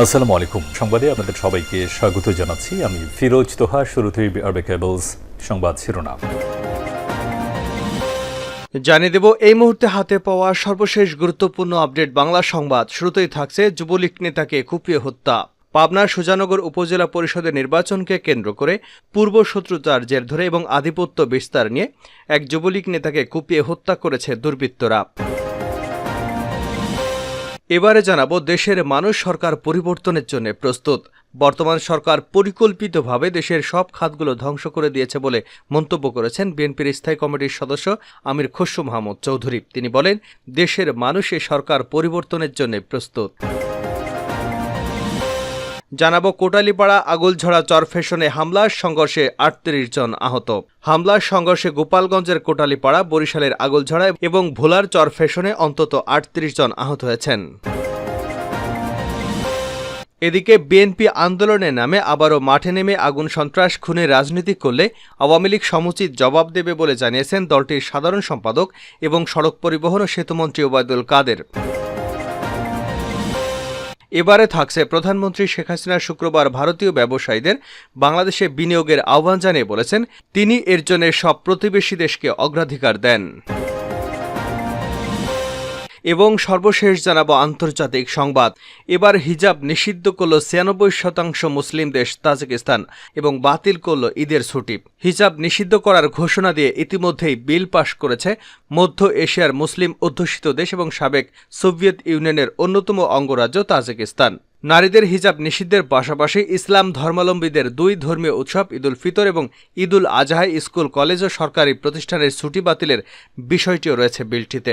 আসসালামু আলাইকুম। সংবাদে আপনাদের সবাইকে স্বাগত জানাচ্ছি। আমি ফিরোজ তোহা, শুরুতেই আরবে কেবলস সংবাদ শিরোনাম। জানিয়ে দেব, এই মুহূর্তে হাতে পাওয়া সর্বশেষ গুরুত্বপূর্ণ আপডেট বাংলা সংবাদ। শুরুতেই থাকছে যুবলীগ নেতাকে কুপিয়ে হত্যা। পাবনার সুজানগর উপজেলা পরিষদের নির্বাচনকে কেন্দ্র করে পূর্ব শত্রুতার জের ধরে এবং আধিপত্য বিস্তার নিয়ে এক যুবলীগ নেতাকে কুপিয়ে হত্যা করেছে দুর্বৃত্তরা। এবারে জানাব দেশের মানুষ সরকার পরিবর্তনের জন্য প্রস্তুত। বর্তমান সরকার পরিকল্পিতভাবে দেশের সব খাতগুলো ধ্বংস করে দিয়েছে বলে মন্তব্য করেছেন বিএনপির স্থায়ী কমিটির সদস্য আমির খসরু মাহমুদ চৌধুরী। তিনি বলেন, দেশের মানুষ সরকার পরিবর্তনের জন্য প্রস্তুত। জানাব কোটালীপাড়া আগুলঝড়া চরফেশনে হামলার সংঘর্ষে আটত্রিশ জন আহত। হামলার সংঘর্ষে গোপালগঞ্জের কোটালীপাড়া, বরিশালের আগুলঝড়া এবং ভোলার চরফেশনে অন্তত আটত্রিশ জন আহত হয়েছেন। এদিকে বিএনপি আন্দোলনের নামে আবারও মাঠে নেমে আগুন সন্ত্রাস খুনে রাজনীতি করলে আওয়ামী লীগ সমুচিত জবাব দেবে বলে জানিয়েছেন দলটির সাধারণ সম্পাদক এবং সড়ক পরিবহন ও সেতুমন্ত্রী ওবায়দুল কাদের। এবারে থাকছে প্রধানমন্ত্রী শেখ হাসিনা শুক্রবার ভারতীয় ব্যবসায়ীদের বাংলাদেশে বিনিয়োগের আহ্বান জানিয়ে বলেছেন, তিনি এর জন্য সব প্রতিবেশী দেশকে অগ্রাধিকার দেন। এবং সর্বশেষ জানাব আন্তর্জাতিক সংবাদ। এবার হিজাব নিষিদ্ধ করল ছিয়ানব্বই শতাংশ মুসলিম দেশ তাজিকিস্তান এবং বাতিল করল ঈদের ছুটি। হিজাব নিষিদ্ধ করার ঘোষণা দিয়ে ইতিমধ্যেই বিল পাশ করেছে মধ্য এশিয়ার মুসলিম অধ্যুষিত দেশ এবং সাবেক সোভিয়েত ইউনিয়নের অন্যতম অঙ্গরাজ্য তাজিকিস্তান। নারীদের হিজাব নিষিদ্ধের পাশাপাশি ইসলাম ধর্মাবলম্বীদের দুই ধর্মীয় উৎসব ঈদুল ফিতর এবং ঈদুল আজহায় স্কুল, কলেজ ও সরকারি প্রতিষ্ঠানের ছুটি বাতিলের বিষয়টিও রয়েছে বিলটিতে।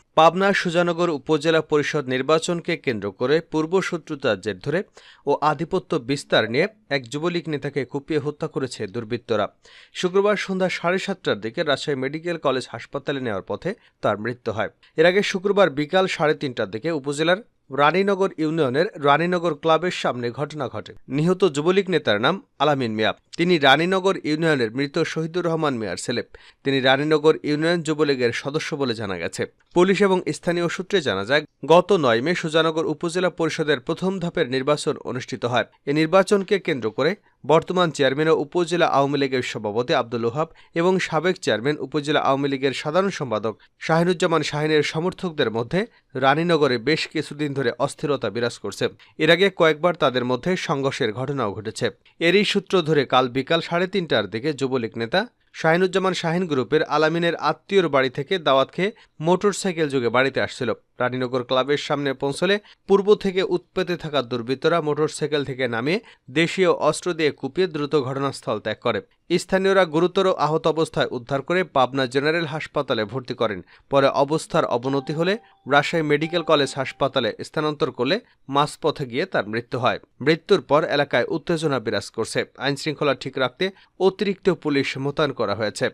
পাবনা সুজানগর উপজেলা পরিষদ নির্বাচনকে কেন্দ্র করে পূর্ব শত্রুতার জের ধরে ও আধিপত্য বিস্তার নিয়ে এক যুবলীগ নেতাকে কুপিয়ে হত্যা করেছে দুর্বৃত্তরা। শুক্রবার সন্ধ্যা সাড়ে সাতটার দিকে রাজশাহী মেডিকেল কলেজ হাসপাতালে নেওয়ার পথে তার মৃত্যু হয়। এর আগে শুক্রবার বিকাল সাড়ে তিনটার দিকে উপজেলার রানীনগর ইউনিয়নের রানীনগর ক্লাবের সামনে ঘটনা ঘটে। নিহত যুবলীগ নেতার নাম আলামিন মিয়া তিনি রানীনগর ইউনিয়নের মৃত শহীদুর রহমান মিয়ার ছেলে। তিনি রানীনগর ইউনিয়ন যুবলীগের সদস্য বলে জানা গেছে। পুলিশ এবং স্থানীয় সূত্রে জানা যায়, গত নয় মে সুজানগর উপজেলা পরিষদের প্রথম ধাপের নির্বাচন অনুষ্ঠিত হয়। এ নির্বাচনকে কেন্দ্র করে বর্তমান চেয়ারম্যান ও উপজেলা আওয়ামী লীগের সভাপতি আব্দুল ওহাব এবং সাবেক চেয়ারম্যান উপজেলা আওয়ামী লীগের সাধারণ সম্পাদক শাহিনুজ্জামান শাহিনের সমর্থকদের মধ্যে রানীনগরে বেশ কিছুদিন ধরে অস্থিরতা বিরাজ করছে। এর আগে কয়েকবার তাদের মধ্যে সংঘর্ষের ঘটনাও ঘটেছে। এরই সূত্র ধরে কাল বিকাল সাড়ে তিনটার দিকে যুবলীগ নেতা শাহিনুজ্জামান শাহিন গ্রুপের আলামিনের আত্মীয়র বাড়ি থেকে দাওয়াত খেয়ে মোটরসাইকেল যোগে বাড়িতে আসছিল। রানীনগর ক্লাবের সামনে পৌঁছলে পূর্ব থেকে উৎপেতে থাকা দুর্বৃত্তরা মোটরসাইকেল থেকে নামিয়ে দেশীয় অস্ত্র দিয়ে কুপিয়ে দ্রুত ঘটনাস্থল ত্যাগ করে। স্থানীয়রা গুরুতর আহত অবস্থায় উদ্ধার করে পাবনা জেনারেল হাসপাতালে ভর্তি করেন। পরে অবস্থার অবনতি হলে রাজশাহী মেডিকেল কলেজ হাসপাতালে স্থানান্তর করলে মাঝপথে গিয়ে তার মৃত্যু হয়। মৃত্যুর পর এলাকায় উত্তেজনা বিরাজ করছে। আইনশৃঙ্খলা ঠিক রাখতে অতিরিক্ত পুলিশ মোতায়েন করা হয়েছে।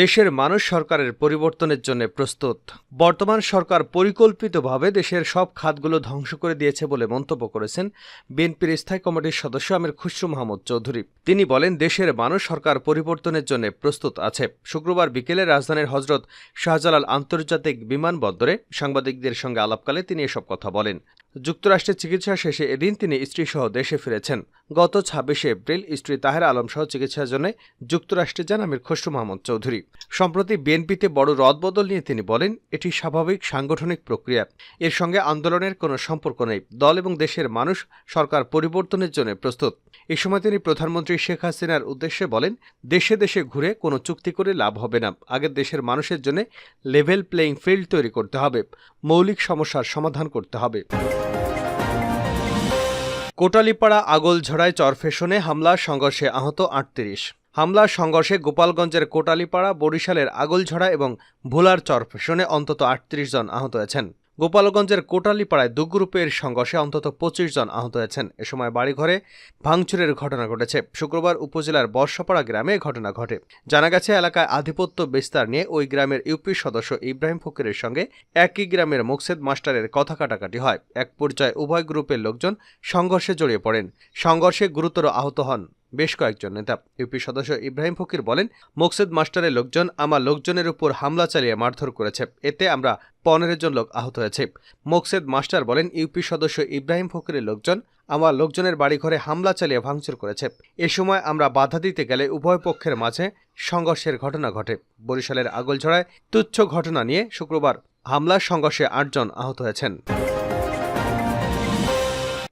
দেশের মানুষ সরকারের পরিবর্তনের জন্য প্রস্তুত। বর্তমান সরকার পরিকল্পিতভাবে দেশের সব খাতগুলো ধ্বংস করে দিয়েছে বলে মন্তব্য করেছেন বিএনপির স্থায়ী কমিটির সদস্য আমির খুসরু মাহমুদ চৌধুরী। তিনি বলেন, দেশের মানুষ সরকার পরিবর্তনের জন্য প্রস্তুত আছে। শুক্রবার বিকেলে রাজধানীর হজরত শাহজালাল আন্তর্জাতিক বিমানবন্দরে সাংবাদিকদের সঙ্গে আলাপকালে তিনি এসব কথা বলেন। যুক্তরাষ্ট্রে চিকিৎসা শেষে এদিন তিনি স্ত্রীসহ দেশে ফিরেছেন। গত ছাব্বিশে এপ্রিল স্ত্রী তাহের আলম সহ চিকিৎসার জন্য যুক্তরাষ্ট্রে যান আমির খসরু মাহমুদ চৌধুরী। সম্প্রতি বিএনপিতে বড় রদবদল নিয়ে তিনি বলেন, এটি স্বাভাবিক সাংগঠনিক প্রক্রিয়া। এর সঙ্গে আন্দোলনের কোনো সম্পর্ক নেই। দল এবং দেশের মানুষ সরকার পরিবর্তনের জন্য প্রস্তুত। এ সময় তিনি প্রধানমন্ত্রী শেখ হাসিনার উদ্দেশ্যে বলেন, দেশে দেশে ঘুরে কোনো চুক্তি করে লাভ হবে না। আগে দেশের মানুষের জন্য লেভেল প্লেয়িং ফিল্ড তৈরি করতে হবে। মৌলিক সমস্যার সমাধান করতে হবে। কোটালীপাড়া আগলঝড়ায় চরফেশনে হামলা সংঘর্ষে আহত আটত্রিশ। হামলার সংঘর্ষে গোপালগঞ্জের কোটালিপাড়া, বরিশালের আগলঝড়া এবং ভোলার চরফেশনে অন্তত আটত্রিশ জন আহত হয়েছেন। গোপালগঞ্জের কোটালীপাড়ায় দু গ্রুপের সংঘর্ষে অন্তত পঁচিশ জন আহত হয়েছেন। এ সময় বাড়িঘরে ভাঙচুরের ঘটনা ঘটেছে। শুক্রবার উপজেলার বর্ষাপাড়া গ্রামে ঘটনা ঘটে। জানা গেছে, এলাকায় আধিপত্য বিস্তার নিয়ে ওই গ্রামের ইউপি সদস্য ইব্রাহিম ফকিরের সঙ্গে একই গ্রামের মোকসেদ মাস্টারের কথা কাটাকাটি হয়। এক পর্যায়ে উভয় গ্রুপের লোকজন সংঘর্ষে জড়িয়ে পড়েন। সংঘর্ষে গুরুতর আহত হন। বেশ কয়েকজন নেতা। ইউপি সদস্য ইব্রাহিম ফকির বলেন, মোকসেদ মাস্টারের লোকজন আমার লোকজনের উপর হামলা চালিয়ে মারধর করেছে। এতে আমরা পনেরো জন লোক আহত হয়েছে। মোকসেদ মাস্টার বলেন, ইউপি সদস্য ইব্রাহিম ফকিরের লোকজন আমার লোকজনের বাড়িঘরে হামলা চালিয়ে ভাঙচুর করেছে। এ সময় আমরা বাধা দিতে গেলে উভয় পক্ষের মাঝে সংঘর্ষের ঘটনা ঘটে। বরিশালের আগলঝড়ায় তুচ্ছ ঘটনা নিয়ে শুক্রবার হামলার সংঘর্ষে আটজন আহত হয়েছেন।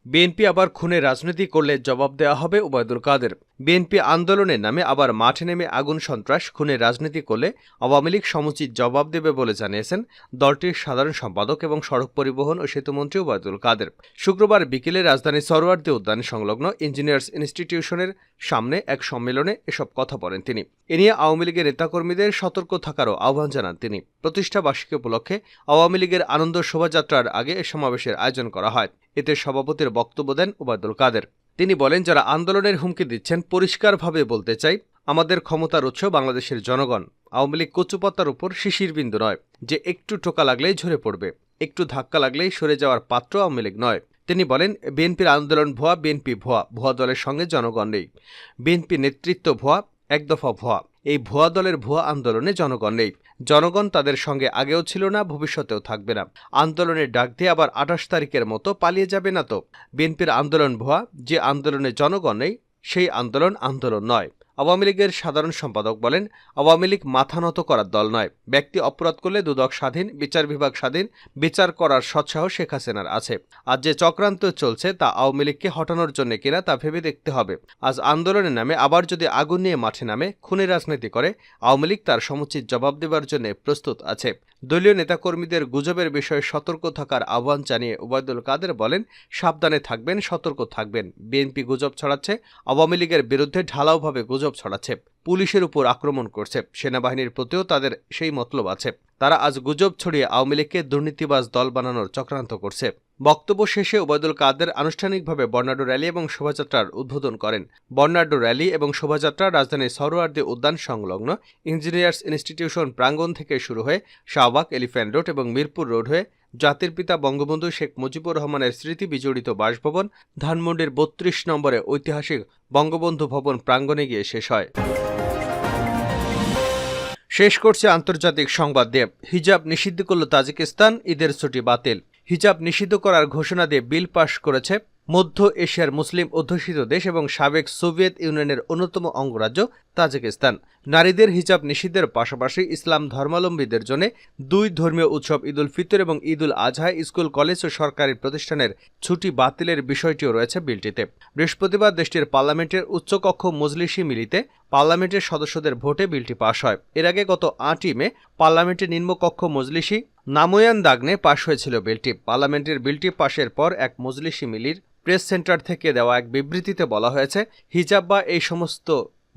বিএনপি আবার খুনে রাজনীতি করলে জবাব দেওয়া হবে ওবায়দুল কাদের। বিএনপি আন্দোলনের নামে আবার মাঠে নেমে আগুন সন্ত্রাস খুনে রাজনীতি করলে আওয়ামী লীগ সমুচিত জবাব দেবে বলে জানিয়েছেন দলটির সাধারণ সম্পাদক এবং সড়ক পরিবহন ও সেতুমন্ত্রী ওবায়দুল কাদের। শুক্রবার বিকেলে রাজধানী সরোয়ার্দী উদ্যান সংলগ্ন ইঞ্জিনিয়ার্স ইনস্টিটিউশনের সামনে এক সম্মেলনে এসব কথা বলেন তিনি। এ নিয়ে আওয়ামী লীগের নেতাকর্মীদের সতর্ক থাকারও আহ্বান জানান তিনি। প্রতিষ্ঠাবার্ষিকী উপলক্ষে আওয়ামী লীগের আনন্দ শোভাযাত্রার আগে এ সমাবেশের আয়োজন করা হয়। এতে সভাপতির বক্তব্য দেন ওবায়দুল কাদের। তিনি বলেন, যারা আন্দোলনের হুমকি দিচ্ছেন, পরিষ্কারভাবে বলতে চাই, আমাদের ক্ষমতার উৎস বাংলাদেশের জনগণ। আওয়ামী লীগ কচুপাতার উপর শিশির বিন্দু নয়, যে একটু টোকা লাগলেই ঝরে পড়বে, একটু ধাক্কা লাগলেই সরে যাওয়ার পাত্র আওয়ামী লীগ নয়। তিনি বলেন, বিএনপির আন্দোলন ভুয়া, বিএনপি ভুয়া ভুয়া দলের সঙ্গে জনগণ নেই। বিএনপি নেতৃত্ব ভুয়া, এক দফা ভুয়া। এই ভুয়া দলের ভুয়া আন্দোলনে জনগণ নেই। জনগণ তাদের সঙ্গে আগেও ছিল না, ভবিষ্যতেও থাকবে না। আন্দোলনের ডাক দিয়ে আবার আঠাশ তারিখের মতো পালিয়ে যাবে না তো। বিএনপির আন্দোলন ভুয়া, যে আন্দোলনে জনগণ নেই, সেই আন্দোলন আন্দোলন নয়। আওয়ামী লীগের সাধারণ সম্পাদক বলেন, আওয়ামী লীগ মাথা নত করার দল নয়। ব্যক্তি অপরাধ করলে দুদক স্বাধীন, বিচার বিভাগ স্বাধীন, বিচার করার সৎসাহস শেখ হাসিনার আছে। আজ যে চক্রান্ত চলছে তা আওয়ামী লীগকে হটানোর জন্য কিনা তা ভেবে দেখতে হবে। আজ আন্দোলনের নামে আবার যদি আগুন নিয়ে মাঠে নামে, খুনে রাজনীতি করে, আওয়ামী লীগ তার সমুচিত জবাব দেবার জন্য প্রস্তুত আছে। দলীয় নেতাকর্মীদের গুজবের বিষয়ে সতর্ক থাকার আহ্বান জানিয়ে ওবায়দুল কাদের বলেন, সাবধানে থাকবেন, সতর্ক থাকবেন। বিএনপি গুজব ছড়াচ্ছে, আওয়ামী লীগের বিরুদ্ধে ঢালাওভাবে গুজব ছড়াচ্ছে। পুলিশের উপর আক্রমণ করছে। সেনাবাহিনীর প্রতিও তাদের সেই মতলব আছে। তারা আজ গুজব ছড়িয়ে আওয়ামী লীগকে দুর্নীতিবাজ দল বানানোর চক্রান্ত করছে। বক্তব্য শেষে ওবায়দুল কাদের আনুষ্ঠানিকভাবে বর্ণাঢ্য র্যালি এবং শোভাযাত্রার উদ্বোধন করেন। বর্ণাঢ্য র্যালি এবং শোভাযাত্রা রাজধানীর সরোয়ার্দী উদ্যান সংলগ্ন ইঞ্জিনিয়ার্স ইনস্টিটিউশন প্রাঙ্গণ থেকে শুরু হয়ে শাহবাগ, এলিফ্যান্ট রোড এবং মিরপুর রোড হয়ে জাতির পিতা বঙ্গবন্ধু শেখ মুজিবুর রহমানের স্মৃতি বিজড়িত বাসভবন ধানমন্ডির বত্রিশ নম্বরে ঐতিহাসিক বঙ্গবন্ধু ভবন প্রাঙ্গণে গিয়ে শেষ হয়। শেষ করছে আন্তর্জাতিক সংবাদ দিয়ে হিজাব নিষিদ্ধ করল তাজিকিস্তান, ঈদের ছুটি বাতিল। হিজাব নিষিদ্ধ করার ঘোষণা দিয়ে বিল পাশ করেছে মধ্য এশিয়ার মুসলিম অধ্যুষিত দেশ এবং সাবেক সোভিয়েত ইউনিয়নের অন্যতম অঙ্গরাজ্য তাজিকিস্তান। নারীদের হিজাব নিষিদ্ধের পাশাপাশি ইসলাম ধর্মাবলম্বীদের জন্য দুই ধর্মীয় উৎসব ঈদুল ফিতর এবং ঈদুল আজহায় স্কুল, কলেজ ও সরকারি প্রতিষ্ঠানের ছুটি বাতিলের বিষয়টিও রয়েছে বিলটিতে। বৃহস্পতিবার দেশটির পার্লামেন্টের উচ্চকক্ষ মজলিসি মিলিতে পার্লামেন্টের সদস্যদের ভোটে বিলটি পাশ হয়। এর আগে গত আটই মে পার্লামেন্টের নিম্নকক্ষ মজলিসি নামোয়ান দাগনে পাশ হয়েছিল বিলটি। পার্লামেন্টের বিলটি পাশের পর এক মজলিসি মিলির প্রেস সেন্টার থেকে দেওয়া এক বিবৃতিতে বলা হয়েছে, হিজাব বা এই সমস্ত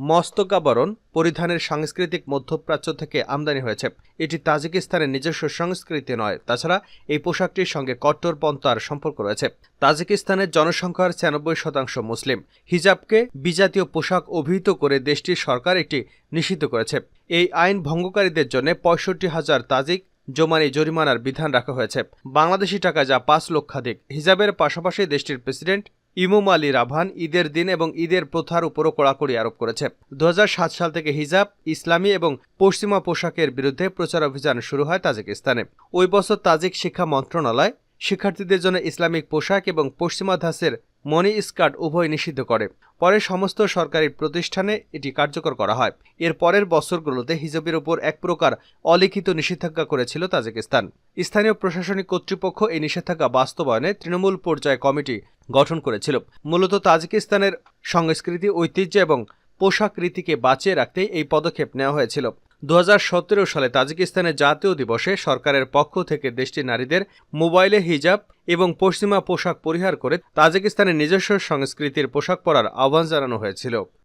মস্তকাবরণ পরিধানের সাংস্কৃতিক মধ্যপ্রাচ্য থেকে আমদানি হয়েছে। এটি তাজিকিস্তানের নিজস্ব সংস্কৃতি নয়। তাছাড়া এই পোশাকটির সঙ্গে কট্টরপন্থার সম্পর্ক রয়েছে। তাজিকিস্তানের জনসংখ্যার ছিয়ানব্বই শতাংশ মুসলিম। হিজাবকে বিজাতীয় পোশাক অভিহিত করে দেশটির সরকার এটি নিষিদ্ধ করেছে। এই আইন ভঙ্গকারীদের জন্য পঁয়ষট্টি হাজার তাজিক জমানি জরিমানার বিধান রাখা হয়েছে। বাংলাদেশি টাকা যা পাঁচ লক্ষাধিক, হিজাবের পাশাপাশি দেশটির প্রেসিডেন্ট ইমুম আলী রাভান ঈদের দিন এবং ঈদের প্রথার উপরও কড়াকড়ি আরোপ করেছে। দু হাজার সাত সাল থেকে হিজাব, ইসলামী এবং পশ্চিমা পোশাকের বিরুদ্ধে প্রচার অভিযান শুরু হয় তাজিকিস্তানে। ওই বছর তাজিক শিক্ষা মন্ত্রণালয় শিক্ষার্থীদের জন্য ইসলামিক পোশাক এবং পশ্চিমা ধাঁচের মনি স্কার্ট উভয় নিষিদ্ধ করে। পরে সমস্ত সরকারি প্রতিষ্ঠানে এটি কার্যকর করা হয়। এর পরের বছরগুলোতে হিজাবের উপর এক প্রকার অলিখিত নিষেধাজ্ঞা করেছিল তাজিকিস্তান। স্থানীয় প্রশাসনিক কর্তৃপক্ষ এই নিষেধাজ্ঞা বাস্তবায়নে তৃণমূল পর্যায়ে কমিটি গঠন করেছিল। মূলত তাজিকিস্তানের সংস্কৃতি, ঐতিহ্য এবং পোশাক রীতিকে বাঁচিয়ে রাখতেই এই পদক্ষেপ নেওয়া হয়েছিল। দু হাজার সতেরো সালে তাজিকিস্তানের জাতীয় দিবসে সরকারের পক্ষ থেকে দেশটির নারীদের মোবাইলে হিজাব এবং পশ্চিমা পোশাক পরিহার করে তাজিকিস্তানের নিজস্ব সংস্কৃতির পোশাক পরার আহ্বান জানানো হয়েছিল।